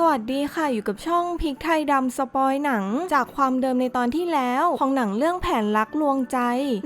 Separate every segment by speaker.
Speaker 1: สวัสดีค่ะอยู่กับช่องพริกไทยดำสปอยหนัง จากความเดิมในตอนที่แล้วของหนังเรื่องแผนรักลวงใจ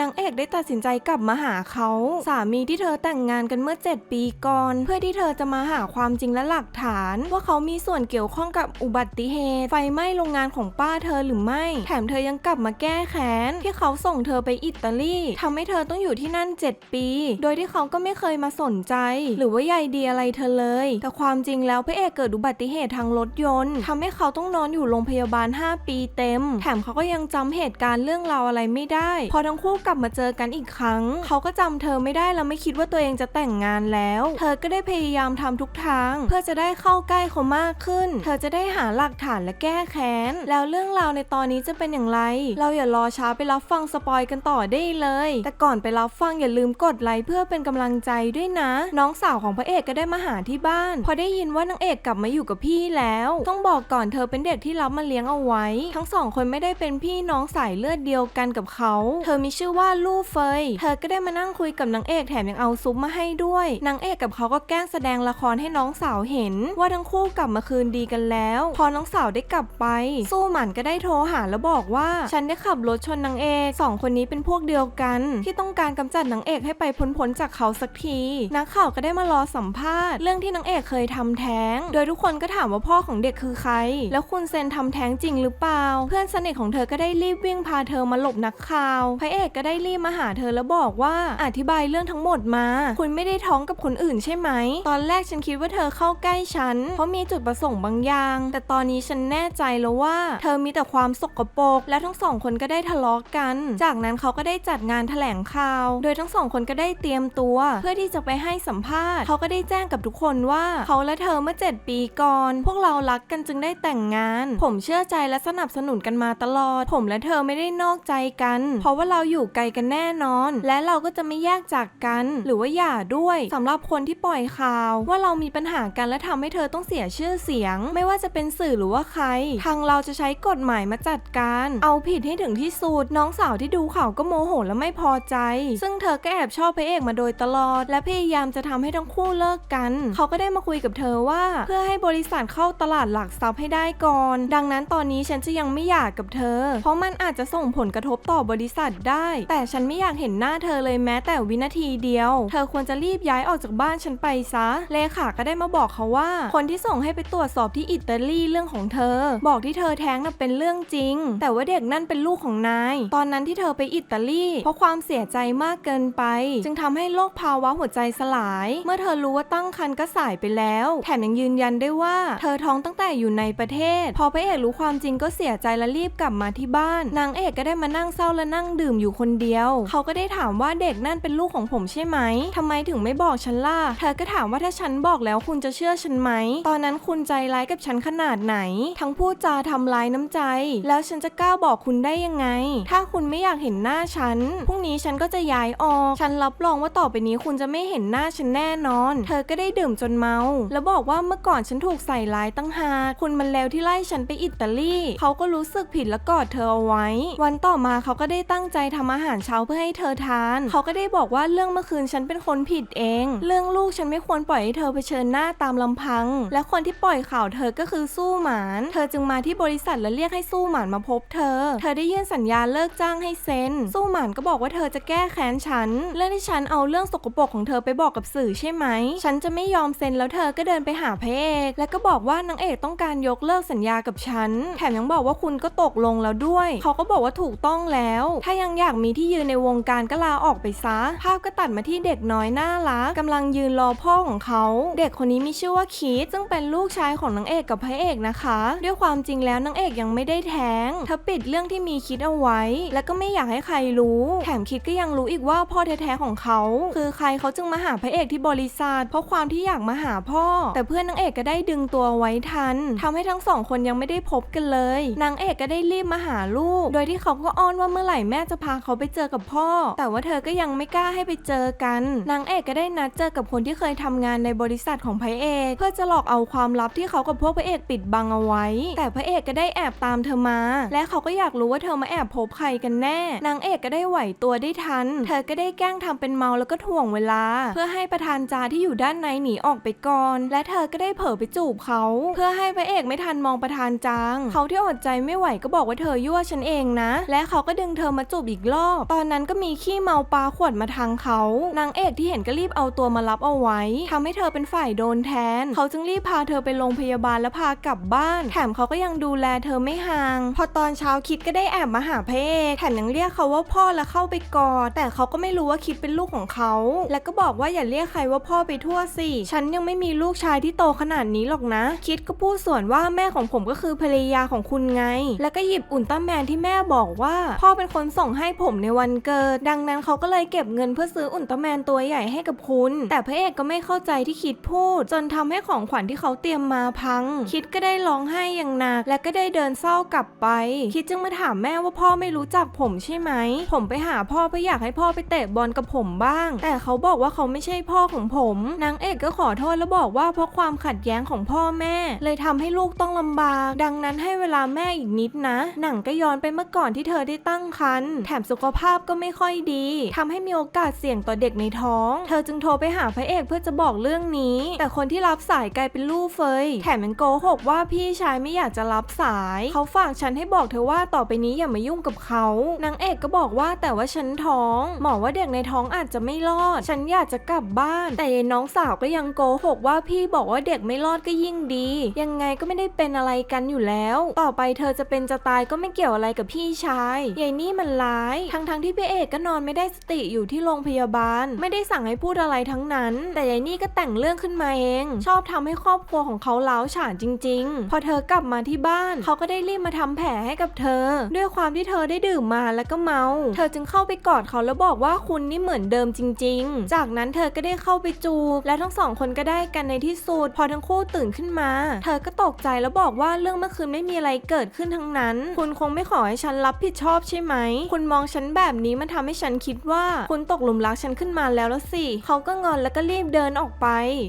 Speaker 1: นางเอกได้ตัดสินใจกลับมาหาเขาสามีที่เธอแต่งงานกันเมื่อ 7 ปีก่อน เพื่อที่เธอจะมาหาความจริงและหลักฐาน ว่าเขามีส่วนเกี่ยวข้องกับอุบัติเหตุ ไฟไหม้โรงงานของป้าเธอหรือไม่ แถมเธอยังกลับมาแก้แค้นที่เขาส่งเธอไปอิตาลีทำให้เธอต้องอยู่ที่นั่น 7 ปี โดยที่เขาก็ไม่เคยมาสนใจ หรือว่าใยดีอะไรเธอเลย แต่ความจริงแล้วพระเอกเกิดอุบัติเหตุทางรถยนต์ทำให้เขาต้องนอนอยู่โรงพยาบาล 5 ปีเต็ม แถมเขาก็ยังจำเหตุการณ์เรื่องราวอะไรไม่ได้ พอทั้งคู่กลับมาเจอกันอีกครั้ง เขาก็จำเธอไม่ได้แล้วไม่คิดว่าตัวเองจะแต่งงานแล้ว เธอก็ได้พยายามทำทุกทาง เพื่อจะได้เข้าใกล้เขามากขึ้น เธอจะได้หาหลักฐานและแก้แค้น แล้วเรื่องราวในตอนนี้จะเป็นอย่างไร เราอย่ารอช้าไปรับฟังสปอยกันต่อได้เลย แต่ก่อนไปรับฟังอย่าลืมกดไลค์เพื่อเป็นกำลังใจด้วยนะ น้องสาวของพระเอกก็ได้มาหาที่บ้าน พอได้ยินว่านางเอกกลับมาอยู่กับพี่แล้ว ต้องบอกก่อนเธอเป็นเด็กที่รับมาเลี้ยงเอาไว้ ทั้งสองคนไม่ได้เป็นพี่น้องสายเลือดเดียวกันกับเขา เธอมีชื่อว่าลู่เฟย เธอก็ได้มานั่งคุยกับนางเอกแถมยังเอาซุปมาให้ด้วย นางเอกกับเขาก็แกล้งแสดงละครให้น้องสาวเห็น ว่าทั้งคู่กลับมาคืนดีกันแล้ว พอน้องสาวได้กลับไป สู้หมันก็ได้โทรหาแล้วบอกว่า ฉันได้ขับรถชนนางเอกสองคนนี้เป็นพวกเดียวกัน ที่ต้องการกำจัดนางเอกให้ไปพ้นๆจากเขาสักที นักข่าวก็ได้มารอสัมภาษณ์ เรื่องที่นางเอกเคยทำแท้ง โดยทุกคนก็ถามว่าพ่อของเด็กคือใคร แล้วคุณเซนทำแท้งจริงหรือเปล่า เพื่อนสนิทของเธอก็ได้รีบวิ่งพาเธอมาหลบนักข่าว พระเอกก็ได้รีบมาหาเธอแล้วบอกว่าอธิบายเรื่องทั้งหมดมา คุณไม่ได้ท้องกับคนอื่นใช่ไหม ตอนแรกฉันคิดว่าเธอเข้าใกล้ฉัน เพราะมีจุดประสงค์บางอย่าง แต่ตอนนี้ฉันแน่ใจแล้วว่า เธอมีแต่ความสกปรกและทั้งสองคนก็ได้ทะเลาะกัน จากนั้นเขาก็ได้จัดงานแถลงข่าว โดยทั้งสองคนก็ได้เตรียมตัว เพื่อที่จะไปให้สัมภาษณ์ เขาก็ได้แจ้งกับทุกคนว่า เขาและเธอเมื่อ 7 ปีก่อนพวกเรารักกันจึงได้แต่งงาน ผมเชื่อใจและสนับสนุนกันมาตลอด ผมและเธอไม่ได้นอกใจกัน เพราะว่าเราอยู่ไกลกันแน่นอน และเราก็จะไม่แยกจากกัน หรือว่าหย่าด้วยสำหรับคนที่ปล่อยข่าว ว่าเรามีปัญหากันและทำให้เธอต้องเสียชื่อเสียง ไม่ว่าจะเป็นสื่อหรือว่าใคร ทางเราจะใช้กฎหมายมาจัดการ เอาผิดให้ถึงที่สุดน้องสาวที่ดูข่าวก็โมโหและไม่พอใจ ซึ่งเธอก็แอบชอบพระเอกมาโดยตลอด และพยายามจะทำให้ทั้งคู่เลิกกัน เขาก็ได้มาคุยกับเธอว่า เพื่อให้บริษัทเข้าตลาดหลักทรัพย์ให้ได้ก่อน ดังนั้นตอนนี้ฉันจะยังไม่หย่ากกับเธอ เพราะมันอาจจะส่งผลกระทบต่อบริษัทได้ แต่ฉันไม่อยากเห็นหน้าเธอเลยแม้แต่วินาทีเดียว เธอควรจะรีบย้ายออกจากบ้านฉันไปซะ เลขาก็ได้มาบอกเขาว่า คนที่ส่งให้ไปตรวจสอบที่อิตาลีเรื่องของเธอ บอกที่เธอแท้งน่ะเป็นเรื่องจริง แต่ว่าเด็กนั่นเป็นลูกของนาย ตอนนั้นที่เธอไปอิตาลีเพราะความเสียใจมากเกินไป จึงทำให้โรคภาวะหัวใจสลาย เมื่อเธอรู้ว่าตั้งครรภ์ก็สายไปแล้ว แถมยังยืนยันได้ว่าเธอท้องตั้งแต่อยู่ในประเทศ พอพระเอกรู้ความจริงก็เสียใจและรีบกลับมาที่บ้าน นางเอกก็ได้มานั่งเศร้าและนั่งดื่มอยู่คนเดียว เขาก็ได้ถามว่าเด็กนั่นเป็นลูกของผมใช่ไหมทำไมถึงไม่บอกฉันล่ะ เธอก็ถามว่าถ้าฉันบอกแล้วคุณจะเชื่อฉันไหม ตอนนั้นคุณใจร้ายกับฉันขนาดไหน ทั้งพูดจาทำร้ายน้ำใจ แล้วฉันจะกล้าบอกคุณได้ยังไง ถ้าคุณไม่อยากเห็นหน้าฉัน พรุ่งนี้ฉันก็จะย้ายออก ฉันรับรองว่าต่อไปนี้คุณจะไม่เห็นหน้าฉันแน่นอน เธอก็ได้ดื่มจนเมา แล้วบอกว่าเมื่อก่อนฉันถูกใส่ร้ายตั้งหาก คุณมันแล้วที่ไล่ฉันไปอิตาลี เขาก็รู้สึกผิดและกอดเธอเอาไว้ วันต่อมาเขาก็ได้ตั้งใจทำอาหารเช้าเพื่อให้เธอทาน เขาก็ได้บอกว่าเรื่องเมื่อคืนฉันเป็นคนผิดเอง เรื่องลูกฉันไม่ควรปล่อยให้เธอเผชิญหน้าตามลำพัง และคนที่ปล่อยข่าวเธอก็คือสู้หมาน เธอจึงมาที่บริษัทและเรียกให้สู้หมานมาพบเธอ เธอได้ยื่นสัญญาเลิกจ้างให้เซ็น สู้หมานก็บอกว่าเธอจะแก้แค้นฉัน เรื่องที่ฉันเอาเรื่องสกปรกของเธอไปบอกกับสื่อใช่ไหม ฉันจะไม่ยอมเซ็นแล้วเธอก็เดินไปหาพระเอก และก็บอกว่านางเอกต้องการยกเลิกสัญญากับฉัน แถมยังบอกว่าคุณก็ตกลงแล้วด้วย เขาก็บอกว่าถูกต้องแล้ว ถ้ายังอยากมีที่ยืนในวงการก็ลาออกไปซะ ภาพก็ตัดมาที่เด็กน้อยน่ารักกำลังยืนรอพ่อของเขา เด็กคนนี้มีชื่อว่าคีตซึ่งเป็นลูกชายของนางเอกกับพระเอกนะคะ ด้วยความจริงแล้วนางเอกยังไม่ได้แท้งเธอปิดเรื่องที่มีคิดเอาไว้ และก็ไม่อยากให้ใครรู้ แถมคิดก็ยังรู้อีกว่าพ่อแท้ๆของเขา คือใครเขาจึงมาหาพระเอกที่บริษัทเพราะความที่อยากมาหาพ่อ แต่เพื่อนนางเอกก็ได้ดึงตัวไว้ทันทำให้ทั้งสองคนยังไม่ได้พบกันเลย นางเอกก็ได้รีบมาหาลูก โดยที่เขาก็อ้อนว่าเมื่อไหร่แม่จะพาเขาไปเจอกับพ่อ แต่ว่าเธอก็ยังไม่กล้าให้ไปเจอกัน นางเอกก็ได้นัดเจอกับคนที่เคยทำงานในบริษัทของพระเอก เพื่อจะหลอกเอาความลับที่เขากับพวกพระเอกปิดบังเอาไว้ แต่พระเอกก็ได้แอบตามเธอมา และเขาก็อยากรู้ว่าเธอมาแอบพบใครกันแน่ นางเอกก็ได้ไหวตัวได้ทัน เธอก็ได้แกล้งทำเป็นเมาแล้วก็ถ่วงเวลา เพื่อให้ประธานจาที่อยู่ด้านในหนีออกไปก่อน และเธอก็ได้เผลอไปจูบเขาเพื่อให้พระเอกไม่ทันมองประธานจางเขาที่อดใจไม่ไหวก็บอกว่าเธอยั่วฉันเองนะ และเขาก็ดึงเธอมาจูบอีกรอบ ตอนนั้นก็มีขี้เมาปลาขวดมาทางเขา นางเอกที่เห็นก็รีบเอาตัวมารับเอาไว้ทำให้เธอเป็นฝ่ายโดนแทน เขาจึงรีบพาเธอไปโรงพยาบาลและพากลับบ้าน แถมเขาก็ยังดูแลเธอไม่ห่าง พอตอนเช้าคิดก็ได้แอบมาหาพระเอกแถมยังเรียกเขาว่าพ่อแล้วเข้าไปกอดแต่เขาก็ไม่รู้ว่าคิดเป็นลูกของเขา และก็บอกว่าอย่าเรียกใครว่าพ่อไปทั่วสิ ฉันยังไม่มีลูกชายที่โตขนาดนี้หรอกนะคิดก็พูดส่วนว่าแม่ของผมก็คือภรรยาของคุณไง แล้วก็หยิบอุลตร้าแมนที่แม่บอกว่า พ่อเป็นคนส่งให้ผมในวันเกิด ดังนั้นเขาก็เลยเก็บเงินเพื่อซื้ออุลตร้าแมนตัวใหญ่ให้กับคุณ แต่พระเอกก็ไม่เข้าใจที่คิดพูด จนทำให้ของขวัญที่เขาเตรียมมาพัง คิดก็ได้ร้องไห้อย่างหนัก และก็ได้เดินเศร้ากลับไป คิดจึงมาถามแม่ว่าพ่อไม่รู้จักผมใช่ไหม ผมไปหาพ่อเพื่ออยากให้พ่อไปเตะบอลกับผมบ้าง แต่เขาบอกว่าเขาไม่ใช่พ่อของผม นางเอกก็ขอโทษแล้วบอกว่าเพราะความขัดแย้งของพ่อแม่ เลยทำให้ลูกต้องลำบาก ดังนั้นให้เวลาแม่อีกนิดนะ หนังก็ย้อนไปเมื่อก่อนที่เธอได้ตั้งครรภ์แถมสุขภาพก็ไม่ค่อยดีทำให้มีโอกาสเสี่ยงต่อเด็กในท้อง เธอจึงโทรไปหาพระเอกเพื่อจะบอกเรื่องนี้ แต่คนที่รับสายกลายเป็นลู่เฟยแถมยังโกหกว่าพี่ชายไม่อยากจะรับสาย เขาฝากฉันให้บอกเธอว่าต่อไปนี้อย่ามายุ่งกับเขานางเอกก็บอกว่าแต่ว่าฉันท้อง หมอว่าเด็กในท้องอาจจะไม่รอด ฉันอยากจะกลับบ้าน แต่น้องสาวก็ยังโกหกว่าพี่บอกว่าเด็กไม่รอดก็ยิ่งดี ยังไงก็ไม่ได้เป็นอะไรกันอยู่แล้ว ต่อไปเธอจะเป็นจะตายก็ไม่เกี่ยวอะไรกับพี่ชายยายนี่มันร้าย ทั้งๆที่พี่เอกก็นอนไม่ได้สติอยู่ที่โรงพยาบาล ไม่ได้สั่งให้พูดอะไรทั้งนั้น แต่ยายนี่ก็แต่งเรื่องขึ้นมาเอง ชอบทำให้ครอบครัวของเขาเล้าฉานจริง ๆ พอเธอกลับมาที่บ้าน เขาก็ได้รีบมาทำแผลให้กับเธอ ด้วยความที่เธอได้ดื่มมาแล้วก็เมา เธอจึงเข้าไปกอดเขาแล้วบอกว่าคุณนี่เหมือนเดิมจริง ๆ จากนั้นเธอก็ได้เข้าไปจูบและทั้งสองคนก็ได้กันในที่สุดพอทั้งคู่ตื่นขึ้นมา เธอก็ตกใจแล้วบอกว่าเรื่องเมื่อคืนไม่มีอะไรเกิดขึ้นทั้งนั้น คุณคงไม่ขอให้ฉันรับผิดชอบใช่ไหม คุณมองฉันแบบนี้มันทำให้ฉันคิดว่า คุณตกหลุมรักฉันขึ้นมาแล้วละสิ เขาก็งอนแล้วก็รีบเดินออกไป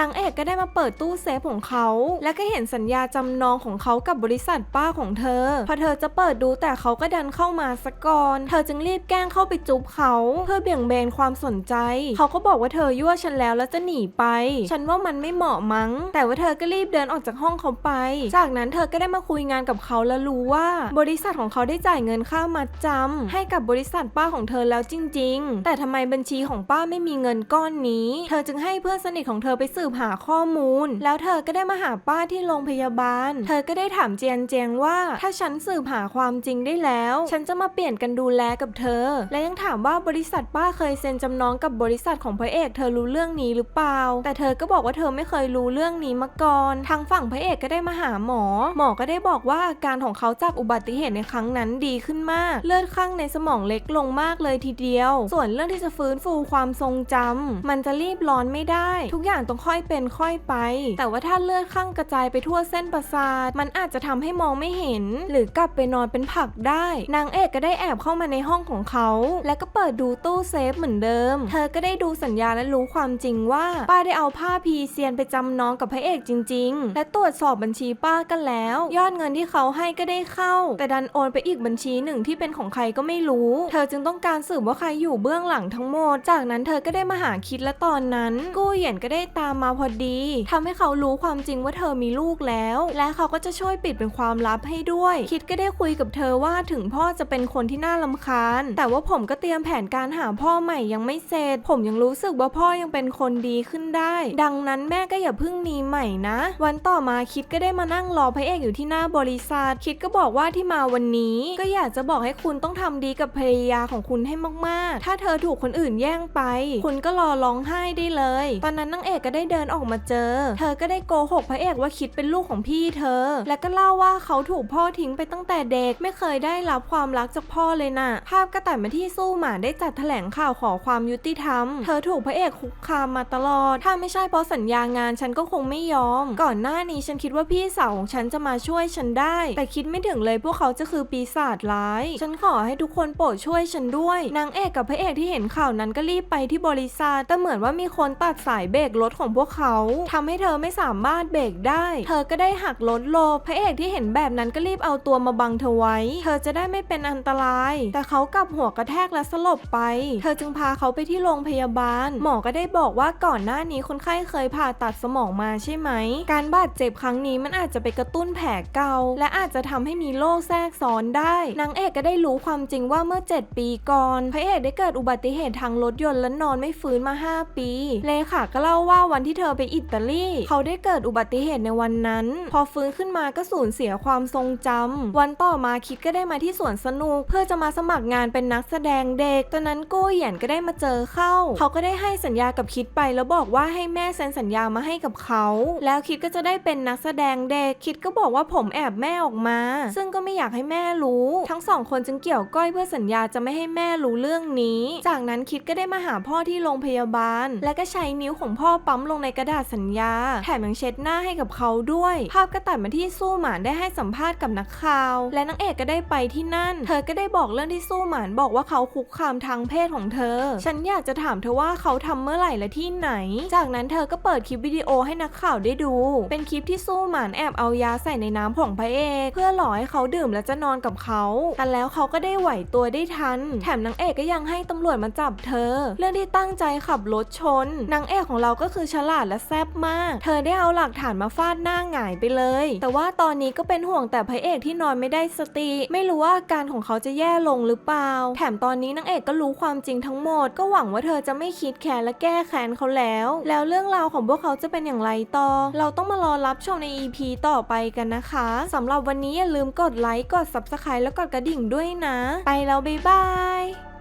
Speaker 1: นางเอกก็ได้มาเปิดตู้เซฟของเขา และก็เห็นสัญญาจำนองของเขากับบริษัทป้าของเธอ พอเธอจะเปิดดูแต่เขาก็ดันเข้ามาสะก่อน เธอจึงรีบแกล้งเข้าไปจุ๊บเขา เพื่อเบี่ยงเบนความสนใจ เขาก็บอกว่าเธอยั่วฉันแล้วแล้วจะหนีไป ฉันว่ามันไม่เหมาะมั้ง แต่ว่าเธอก็รีบเดินออกจากห้องเขาไป จากนั้นเธอก็ได้มาคุยงานกับเขาแล้วรู้ว่า บริษัทของเขาได้จ่ายเงินค่ามัดจำให้กับบริษัทป้าของเธอแล้วจริง ๆ แต่ทำไมบัญชีของป้าไม่มีเงินก้อนนี้ เธอจึงให้เพื่อนสนิทของเธอไปสืบหาข้อมูล แล้วเธอก็ได้มาหาป้าที่โรงพยาบาล เธอก็ได้ถามเจียนเจียงว่า ถ้าฉันสืบหาความจริงได้แล้ว ฉันจะมาเปลี่ยนกันดูแลกับเธอ และยังถามว่าบริษัทป้าเคยเซ็นจำนองกับบริษัทของพระเอก เธอรู้เรื่องนี้หรือเปล่า แต่เธอก็บอกว่าเธอไม่เคยรู้เรื่องนี้มาก่อนทางฝั่งพระเอกก็ได้มาหาหมอ หมอก็ได้บอกว่าอาการของเขาจากอุบัติเหตุในครั้งนั้นดีขึ้นมาก เลือดข้างในสมองเล็กลงมากเลยทีเดียว ส่วนเรื่องที่จะฟื้นฟูความทรงจำมันจะรีบร้อนไม่ได้ ทุกอย่างต้องค่อยเป็นค่อยไป แต่ว่าถ้าเลือดข้างกระจายไปทั่วเส้นประสาท มันอาจจะทำให้มองไม่เห็น หรือกลับไปนอนเป็นผักได้ นางเอกก็ได้แอบเข้ามาในห้องของเขา แล้วก็เปิดดูตู้เซฟเหมือนเดิม เธอก็ได้ดูสัญญาและรู้ความจริงว่าป้าได้เอาผ้าพีเซียนไปจำน้องกับพระเอกจริง ๆและตรวจสอบบัญชีป้ากันแล้ว ยอดเงินที่เขาให้ก็ได้เข้า แต่ดันโอนไปอีกบัญชีหนึ่งที่เป็นของใครก็ไม่รู้ เธอจึงต้องการสืบว่าใครอยู่เบื้องหลังทั้งหมด จากนั้นเธอก็ได้มาหาคิดและตอนนั้น กู้เหยียนก็ได้ตามมาพอดีทำให้เขารู้ความจริงว่าเธอมีลูกแล้ว และเขาก็จะช่วยปิดเป็นความลับให้ด้วย คิดก็ได้คุยกับเธอว่าถึงพ่อจะเป็นคนที่น่าลำคาญ แต่ว่าผมก็เตรียมแผนการหาพ่อใหม่ยังไม่เสร็จ ผมยังรู้สึกว่าพ่อยังเป็นคนดีขึ้นได้ ดังนั้นแม่ก็อย่าเพิ่งมีใหม่นะ วันต่อมาคิดก็ได้มานั่งรอพระเอกอยู่ที่หน้าบริษัท คิดก็บอกว่าที่มาวันนี้ ก็อยากจะบอกให้คุณต้องทำดีกับภรรยาของคุณให้มากๆ ถ้าเธอถูกคนอื่นแย่งไป คุณก็รอร้องไห้ได้เลย ตอนนั้นนางเอกก็ได้เดินออกมาเจอ เธอก็ได้โกหกพระเอกว่าคิดเป็นลูกของพี่เธอ และก็เล่าว่าเขาถูกพ่อทิ้งไปตั้งแต่เด็กไม่เคยได้รับความรักจากพ่อเลยน่ะ ภาพก็ตัดมาที่สู้หมาได้จัดแถลงข่าวขอความยุติธรรม เธอถูกพระเอกคุกคามมาตลอด ถ้าไม่ใช่เพราะสัญญางานฉันก็คงไม่ยอม ก่อนหน้านี้ฉันคิดว่าพี่สาวของฉันจะมาช่วยฉันได้ แต่คิดไม่ถึงเลยพวกเขาจะคือปีศาจร้าย ฉันขอให้ทุกคนโปรดช่วยฉันด้วย นางเอกกับพระเอกที่เห็นข่าวนั้นก็รีบไปที่บริษัทแต่เหมือนว่ามีคนตัดสายเบรกรถของพวกเขาทำให้เธอไม่สามารถเบรกได้ เธอก็ได้หักรถโลบพระเอกที่เห็นแบบนั้นก็รีบเอาตัวมาบังเธอไว้ เธอจะได้ไม่เป็นอันตราย แต่เขากลับหัวกระแทกและสลบไป เธอจึงพาเขาไปที่โรงพยาบาล หมอก็ได้บอกว่าก่อนหน้านี้คนไข้เคยผ่าตัดสมองมาใช่ไหม การบาดเจ็บครั้งนี้มันอาจจะไปกระตุ้นแผลเก่า และอาจจะทำให้มีโรคแทรกซ้อนได้ นางเอกก็ได้รู้ความจริงว่าเมื่อ 7 ปีก่อน พระเอกได้เกิดอุบัติเหตุทางรถยนต์และนอนไม่ฟื้นมา 5 ปี เลขาก็เล่าว่าวันที่เธอไปอิตาลี เขาได้เกิดอุบัติเหตุในวันนั้น พอฟื้นขึ้นมาก็สูญเสียความทรงจำวันต่อมาคิดก็ได้มาที่สวนสนุก เพื่อจะมาสมัครงานเป็นนักแสดงเด็ก ตอนนั้นโก้เหยียนก็ได้มาเจอเข้า เขาก็ได้ให้สัญญากับคิดไปแล้วบอกว่าให้แม่เซ็นสัญญามาให้กับเขา แล้วคิดก็จะได้เป็นนักแสดงเด็กคิดก็บอกว่าผมแอบแม่ออกมา ซึ่งก็ไม่อยากให้แม่รู้ ทั้งสองคนจึงเกี่ยวก้อยเพื่อสัญญาจะไม่ให้แม่รู้เรื่องนี้ จากนั้นคิดก็ได้มาหาพ่อที่โรงพยาบาล และก็ใช้นิ้วของพ่อปั๊มลงในกระดาษสัญญา แถมยังเช็ดหน้าให้กับเขาด้วย ภาพก็ตัดมาที่สู้หมานได้ให้สัมภาษณ์กับนักข่าว และนางเอกก็ได้ไปที่นั่น เธอก็ได้บอกเรื่องที่สู้หมานบอกว่าเขาคุกคามทางเพศของเธอ ฉันอยากจะถามเธอว่าเขาทำเมื่อไหร่และที่ไหน จากนั้นเธอก็เปิดคลิปวิดีโอให้นักข่าวได้ดูเป็นคลิปที่สู้หมานแอบเอายาใส่ในน้ำของพระเอก เพื่อหลอกให้เขาดื่มและจะนอนกับเขา แต่แล้วเขาก็ได้ไหวตัวได้ทัน แถมนางเอกก็ยังให้ตำรวจมาจับเธอ เรื่องที่ตั้งใจขับรถชน นางเอกของเราก็คือฉลาดและแซ่บมาก เธอได้เอาหลักฐานมาฟาดหน้าหงายไปเลย แต่ว่าตอนนี้ก็เป็นห่วงแต่พระเอกที่นอนไม่ได้สติ ไม่รู้ว่าอาการของเขาจะแย่ลงหรือเปล่า แถมตอนนี้นางเอกก็รู้ความจริงทั้งหมด ก็หวังว่าเธอจะไม่คิดแค้นและแก้แค้นเขาแล้ว แล้วเรื่องราวของพวกเขาจะเป็นอย่างไรต่อ เราต้องมารอรับชมใน EP ต่อไปกันนะคะสำหรับวันนี้อย่าลืมกดไลค์กด Subscribe แล้วกดกระดิ่งด้วยนะ ไปแล้วบ๊ายบาย